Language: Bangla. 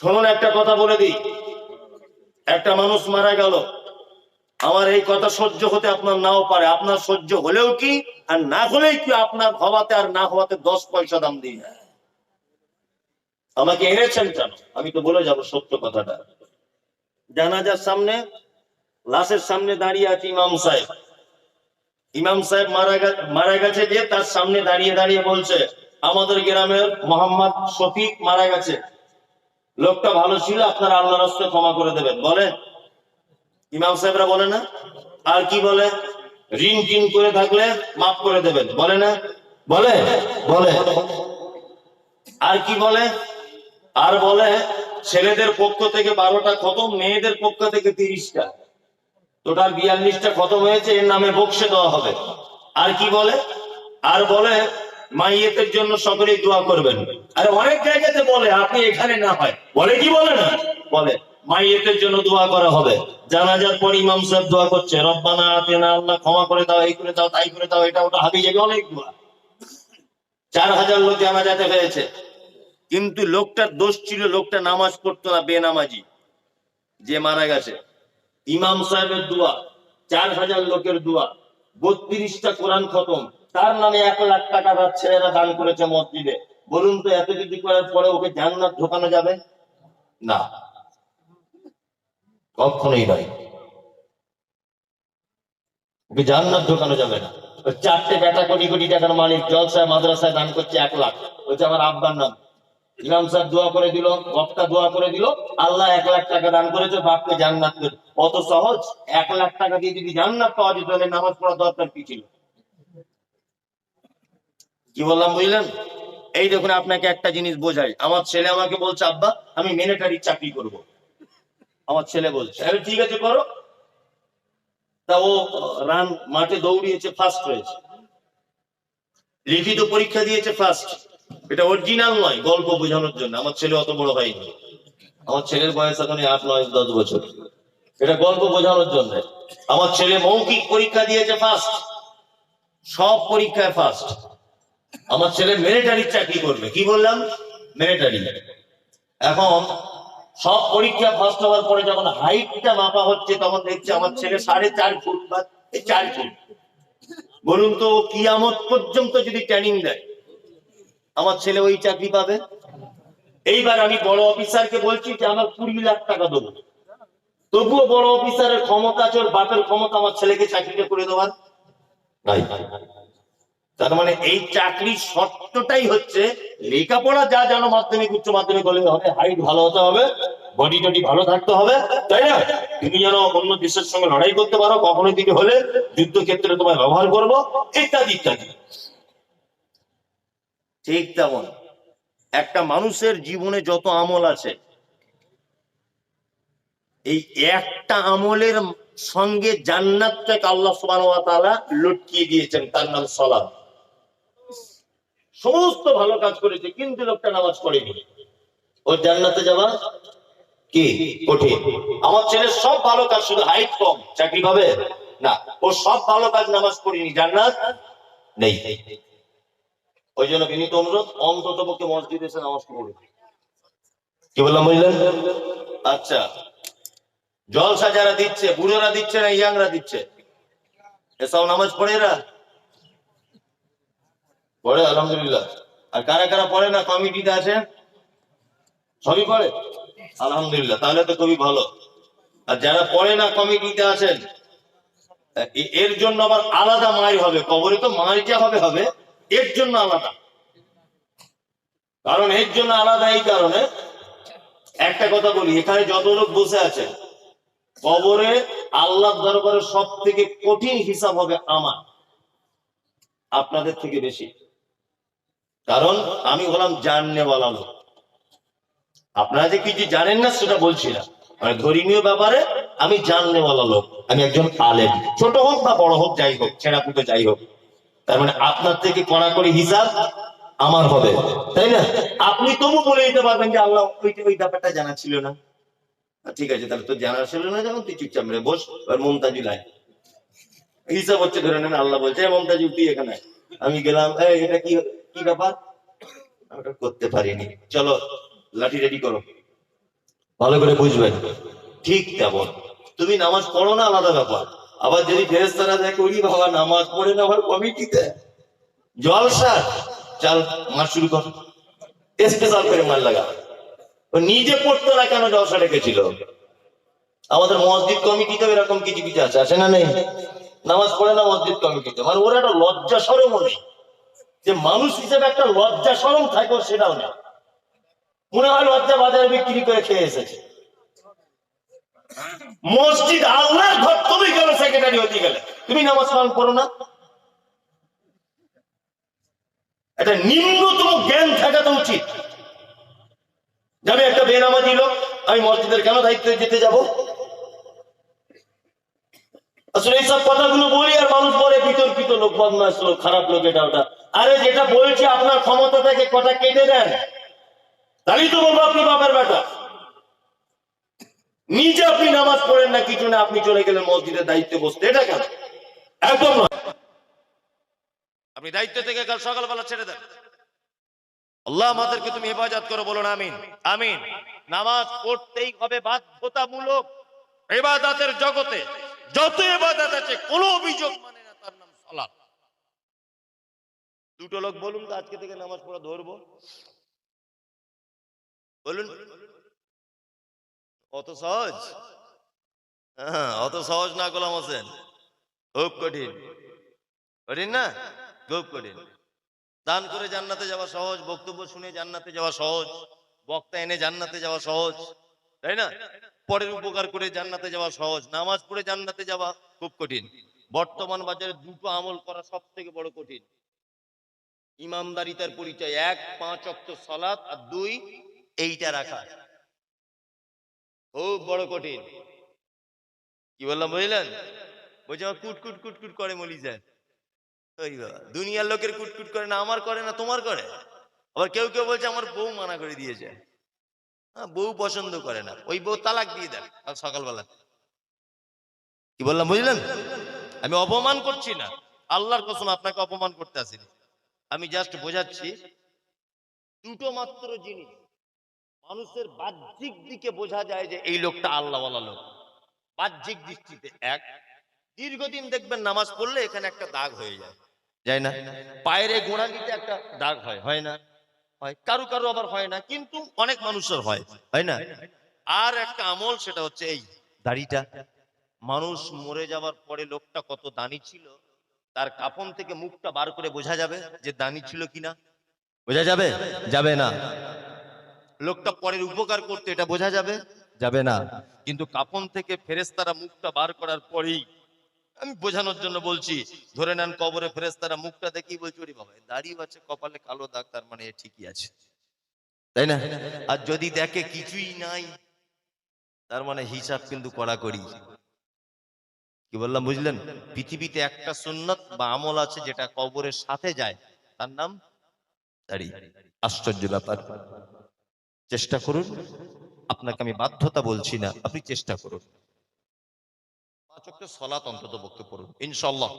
শুনুন একটা কথা বলে দিই। একটা মানুষ মারা গেল। আমার এই কথা সহ্য হতে আপনার নাও পারে। আপনার সহ্য হলেও কি? আর না হলেই কি আপনার হওয়াতে আর না হওয়াতে দশ পয়সা দাম দিই আমাকে এনেছেন কেন? আমি তো বলে যাব সত্য কথাটা। জানাজার সামনে, লাশের সামনে দাঁড়িয়ে আছে ইমাম সাহেব। ইমাম সাহেব মারা মারা গেছে যে তার সামনে দাঁড়িয়ে দাঁড়িয়ে বলছে, আমাদের গ্রামের মোহাম্মদ শফিক মারা গেছে। লোকটা ভালো ছিল, আপনার আল্লাহ রাস্তে ক্ষমা করে দেবেন। বলে? ইমাম সাহেবরা বলে না? আর কি বলে? ঋণ টিন করে থাকলে মাফ করে দেবেন। বলে না? বলে? বলে। আর কি বলে? আর বলে, ছেলেদের পক্ষ থেকে বারোটা খতম, মেয়েদের পক্ষ থেকে তিরিশটা। টোটাল বিয়াল্লিশটা খতম হয়েছে, এর নামে বক্সে দেওয়া হবে। আর কি বলে? আর বলে মাইয়েতের জন্য সকলেই দোয়া করবেন। আর অনেক জায়গাতে বলে, আপনি এখানে না হয়। বলে কি বলে না? বলে, মাইয়েতের জন্য দোয়া করা হবে। জানাজার পর ইমাম সাহেব দোয়া করছে, রব্বানা আতেনা, আল্লাহ ক্ষমা করে দাও, এই করে দাও, তাই করে দাও, এটা ওটা হাবি যাবে, অনেক দোয়া। চার হাজার লোক জানাজাতে হয়েছে। কিন্তু লোকটার দোষ ছিল, লোকটা নামাজ পড়তো না, বেনামাজি। যে মারা গেছে। ইমাম সাহেবের দোয়া, চার হাজার লোকের দোয়া। বত্রিশটা কোরআন খতম। তার নামে এক লাখ টাকা তার ছেলেরা দান করেছে মসজিদে। বলুন তো, এত কিছু করার পরে ওকে জান্নাত ঢোকানো যাবে? না। কখনোই নয়। ওকে জান্নাত ঢোকানো যাবে না। চারটে বেটা কোটি কোটি টাকার মালিক জলসায়, মাদ্রাসায় দান করছে এক লাখ। হচ্ছে আমার আব্বার নাম। ইমাম সাহেব দোয়া করে দিল, বক্তা দোয়া করে দিল, আল্লাহ এক লাখ টাকা দান করেছে, বাপকে জান্নাত। অত সহজ, এক লাখ টাকা দিয়ে যদি জান্নাত পাওয়া যেত নামাজ পড়া দরকার কি ছিল? কি বললাম বুঝলেন? এই দেখুন, আপনাকে একটা জিনিস বোঝাই। আমার ছেলে আমাকে বলছে, আব্বা, আমি মিলিটারি চাকরি করব। আমার ছেলে বলছে ঠিক আছে, করো। তা ও রান মাঠে দৌড়িয়েছে ফার্স্ট হয়েছে। লিখিত পরীক্ষা দিয়েছে ফার্স্ট এটা অরিজিনাল নয়, গল্প বোঝানোর জন্য। আমার ছেলে অত বড় হয়নি। আমার ছেলের বয়স এখন আট, নয়, দশ বছর। এটা গল্প বোঝানোর জন্য। আমার ছেলে মৌখিক পরীক্ষা দিয়েছে ফার্স্ট সব পরীক্ষায় ফার্স্ট আমার ছেলে মিলিটারি চাকরি করবে। কি বললাম? মিলিটারি এখন সব পরীক্ষা ফার্স্ট হওয়ার পরে যখন হাইটটা মাপা হচ্ছে, তখন দেখছি আমার ছেলে সাড়ে চার ফুট বা চার ফুট। বলুন তো কিয়ামত পর্যন্ত যদি ট্রেনিং দেয়, আমার ছেলে ওই চাকরি পাবে? এইবার আমি বড় অফিসারকে বলছি যে আমার কুড়ি লাখ টাকা দেবো। তবুও বড় অফিসারের ক্ষমতা আছে, ওর বাপের ক্ষমতা আমার ছেলেকে চাকরিটা করে দেওয়ার। তার মানে এই চাকরির শর্তটাই হচ্ছে লেখাপড়া, যা জানো মাধ্যমিক, উচ্চ মাধ্যমিক হলে হবে হাইট ভালো হতে হবে বডি টডি ভালো থাকতে হবে, তাই না? তুমি যেন অন্য দেশের সঙ্গে লড়াই করতে পারো কখনো দিকে হলে যুদ্ধক্ষেত্রে তোমায় ব্যবহার করব, ইত্যাদি ইত্যাদি। ঠিক তেমন। একটা মানুষের জীবনে যত আমল আছে, এই একটা আমলের সঙ্গে জান্নাতটাকে আল্লাহ তাআলা লটকিয়ে দিয়েছেন, তার নাম সলাত সমস্ত ভালো কাজ করেছে, কিন্তু লোকটা নামাজ পড়েনি। ও জান্নাতে যাওয়া কি? কঠিন। আমার ছেলে সব ভালো কাজ, শুধু হাইট কম। চাকরি পাবে? না। ও সব ভালো কাজ নামাজ পড়েনি, জান্নাত নেই। ওই জন্য বিনীত অনুরোধ, অন্তত পক্ষে মসজিদ এসে নামাজ পড়বে কি বললাম বুঝলেন আচ্ছা। জলসা যারা দিচ্ছে, বুড়োরা দিচ্ছে না, ইয়াংরা দিচ্ছে? এসব নামাজ পড়ে এরা? পড়ে, আলহামদুলিল্লাহ। আর কারা কারা পড়ে না, কমিটিতে আছে সবই পড়ে? আলহামদুলিল্লাহ, তাহলে তো খুবই ভালো। আর যারা পড়ে না, কমিটিতে আছেন এর জন্য আবার আলাদা মায়ের হবে। কবরে তো মায়ের যা হবে হবে, এর জন্য আলাদা। কারণ এর জন্য আলাদা এই কারণে, একটা কথা বলি, এখানে যত লোক বসে আছে, কবরে আল্লাহ দরবারে সব থেকে কঠিন হিসাব হবে আমার, আপনাদের থেকে বেশি। কারণ আমি বললাম হলাম জাননেওয়ালা লোক। আপনারা যে কিছু জানেন না সেটা বলছি না মানে ধর্মীয় ব্যাপারে আমি জাননেওয়ালা লোক আমি একজন আলেম। ছোট হোক বা বড় হোক যাই হোক ছেঁড়া পুঁতো যাই হোক। তার মানে আপনার থেকে কড়াকড়ি হিসাব আমার হবে তাই না? আপনি তবু বলে দিতে পারবেন যে আল্লাহ ওই ব্যাপারটা জানা ছিল না। ঠিক আছে তাহলে তো জানা ছিল না যখন তুই চুপচাপ মেরে বস আর মমতাজি লাই হিসাব হচ্ছে ধরে নেন আল্লাহ বলছে "এ মমতাজি তুই এখানে আমি গেলাম "এই, এটা কি কি ব্যাপার? আমি ওটা করতে পারিনি। চলো, লাঠি রেডি করো। ভালো করে বুঝবেন ঠিক তেমন। তুমি নামাজ পড়ো না, আলাদা ব্যাপার। আবার যদি ফেরেস্তারা দেখে, ওই বাবা, নামাজ পড়ে না আবার কমিটিতে? জলসা চাল মার শুরু কর। স্পেশাল করে মার লাগা। নিজে পড়তো না কেন জলসা রেখেছিল? আমাদের মসজিদ কমিটিতে এরকম কিছু কিছু আছে আছে না নেই? নামাজ পড়ে না মসজিদ কমিটিতে? মানে ওরা একটা লজ্জা সরম নেই যে মানুষ হিসেবে একটা লজ্জা সরম থাকে সেটাও নেই। মনে হয় লজ্জা বাজারে বিক্রি করে খেয়ে এসেছে। মসজিদ আল্লাহর ঘর তুমি কেন সেক্রেটারি হতে গেলে? তুমি নামাজ পালন করো না? একটা নিম্নতম জ্ঞান থাকা তো উচিত। যাবে একটা বেনামাজি লোক, আমি মসজিদের কেন দায়িত্বে যেতে যাব? আসলে এইসব কথাগুলো বলি আর মানুষ বলে বিতর্কিত লোক বদমাস লোক, খারাপ লোক, এটা ওটা। আরে যেটা বলছি, আপনার ক্ষমতা থেকে কটা কেটে দেন। তাহলেই তো বলব আপনি বাবার বেটা। নিজে আপনি নামাজ পড়েন না, কিছু না, আপনি চলে গেলেন মসজিদের দায়িত্বে বসতে। এটা কেন? একদম নয়। আপনি দায়িত্ব থেকে কাল সকালবেলা ছেড়ে দেন। আল্লাহ আমাদেরকে তুমি হেফাজত করো, বলুন আমিন। আমিন। নামাজ পড়তেই হবে বাধ্যতামূলক। এবাদাতের জগতে যত এবাদাত আছে, কোন অভিযোগ মানে না তার নাম দুটো লোক বলুন তো, আজকে থেকে নামাজ পড়া ধরবো। বলুন। অত সহজ? হ্যাঁ অত সহজ না, গোলাম হোসেন। খুব কঠিন। কঠিন না? খুব কঠিন। দান করে জান্নাতে যাওয়া সহজ, বক্তব্য শুনে জান্নাতে যাওয়া সহজ, বক্তা এনে জান্নাতে যাওয়া সহজ, তাই না? পরের উপকার করে জান্নাতে যাওয়া সহজ, নামাজ পড়ে জান্নাতে যাওয়া খুব কঠিন। বর্তমান বাজারে দুটো আমল করা সব থেকে বড় কঠিন। ইমামদারিতার পরিচয় এক পাঁচ অক্ত সলাৎ আর দুই এইটা রাখা। খুব বড় কঠিন। কি বললাম বুঝলেন? বলছে আমার কুট কুট কুট কুট করে মলি যায় দুনিয়ার লোকের কুটকুট করে না আমার করে না তোমার করে? আবার কেউ কেউ বলছে আমার বউ মানা করে দিয়েছে। হ্যাঁ, বউ পছন্দ করে না। ওই বউ তালাক দিয়ে দেন কাল সকালবেলা। কি বললাম বুঝলেন? আমি অপমান করছি না। আল্লাহর কসম আপনাকে অপমান করতে আসিনি। আমি জাস্ট বোঝাচ্ছি, দুটো মাত্র জিনিস। মানুষের বাহ্যিক দিকে বোঝা যায় যে এই লোকটা আল্লাহওয়ালা লোক। বাহ্যিক দৃষ্টিতে এক, দীর্ঘদিন দেখবেন নামাজ পড়লে এখানে একটা দাগ হয়ে যায়। যায় না? পায়ের গোড়ালিতে একটা দাগ হয় হয় না? হয়, কারও কারও আবার হয় না, কিন্তু অনেক মানুষের হয় হয় না? আর একটা আমল সেটা হচ্ছে এই, দাড়িটা। মানুষ মরে যাওয়ার পরে লোকটা কত দানি ছিল তার কাপন থেকে মুখটা বার করে বোঝা যাবে যে দানি ছিল কিনা। বোঝা যাবে? যাবে না। লোকটা পরের উপকার করতে এটা বোঝা যাবে? যাবে না। কিন্তু কাপন থেকে ফেরেস্তারা মুখটা বার করার পরেই আমি বোঝানোর জন্য বলছি ধরে নেন কবরে ফেরেস্তারা মুখটা দেখেই বলছি ওরে বাবা দাড়িও আছে কপালে কালো দাগ তার মানে ঠিকই আছে। তাই না? আর যদি দেখে কিছুই নাই তার মানে হিসাব কিন্তু কড়াকড়ি। কি বললাম, বুঝলেন? পৃথিবীতে একটা সুন্নত বা আমল আছে যেটা কবরের সাথে যায়, তার নাম দাড়ি। আশ্চর্য ব্যাপার। চেষ্টা করুন। আপনাকে আমি বাধ্যতা বলছি না, আপনি চেষ্টা করুন। পাঁচ সলাত অন্তত বক্তব্য পড়ুন ইনশাল্লাহ